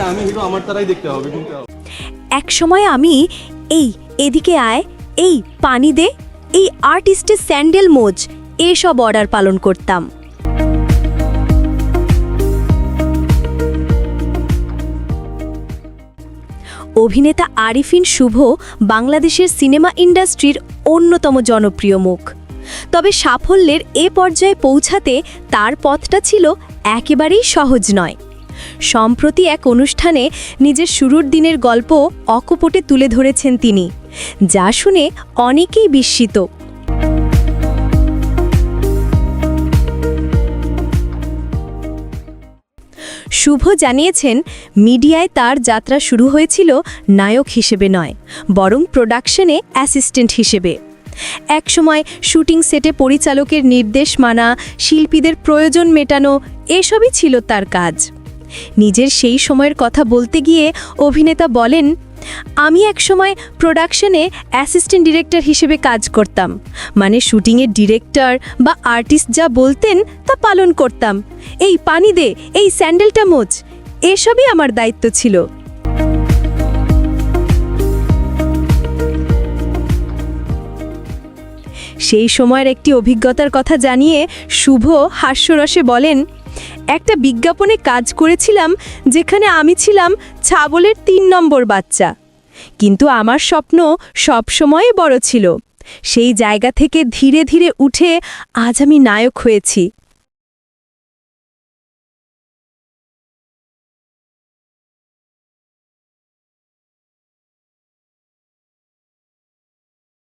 আমি হিরো, আমার তারাই দেখতে হবে। এক সময় আমি, এই, এদিকে আয়, এই, পানি দে, এই আর্টিস্টের স্যান্ডেল মোজ, এসব অর্ডার পালন করতাম। অভিনেতা আরিফিন শুভ বাংলাদেশের সিনেমা ইন্ডাস্ট্রির অন্যতম জনপ্রিয় মুখ। তবে সাফল্যের এ পর্যায়ে পৌঁছাতে তার পথটা ছিল একেবারেই সহজ নয়। সম্প্রতি এক অনুষ্ঠানে নিজের শুরুর দিনের গল্প অকপটে তুলে ধরেছেন তিনি, যা শুনে অনেকেই বিস্মিত। শুভ জানিয়েছেন, মিডিয়ায় তার যাত্রা শুরু হয়েছিল নায়ক হিসেবে নয়, বরং প্রোডাকশনে অ্যাসিস্ট্যান্ট হিসেবে। একসময় শুটিং সেটে পরিচালকের নির্দেশ মানা, শিল্পীদের প্রয়োজন মেটানো, এসবই ছিল তার কাজ। নিজের সেই সময়ের কথা বলতে গিয়ে অভিনেতা বলেন, আমি একসময় প্রোডাকশনে অ্যাসিস্ট্যান্ট ডিরেক্টর হিসেবে কাজ করতাম। মানে শুটিংয়ের ডিরেক্টর বা আর্টিস্ট যা বলতেন তা পালন করতাম। এই পানি দে, এই স্যান্ডেলটা মোচ, এসবই আমার দায়িত্ব ছিল। সেই সময়ের একটি অভিজ্ঞতার কথা জানিয়ে শুভ হাস্যরসে বলেন একটা বিজ্ঞাপনে কাজ করেছিলাম যেখানে আমি ছিলাম ছাবলের তিন নম্বর বাচ্চা। কিন্তু আমার স্বপ্ন সবসময়ই বড় ছিল। সেই জায়গা থেকে ধীরে ধীরে উঠে আজ আমি নায়ক হয়েছি।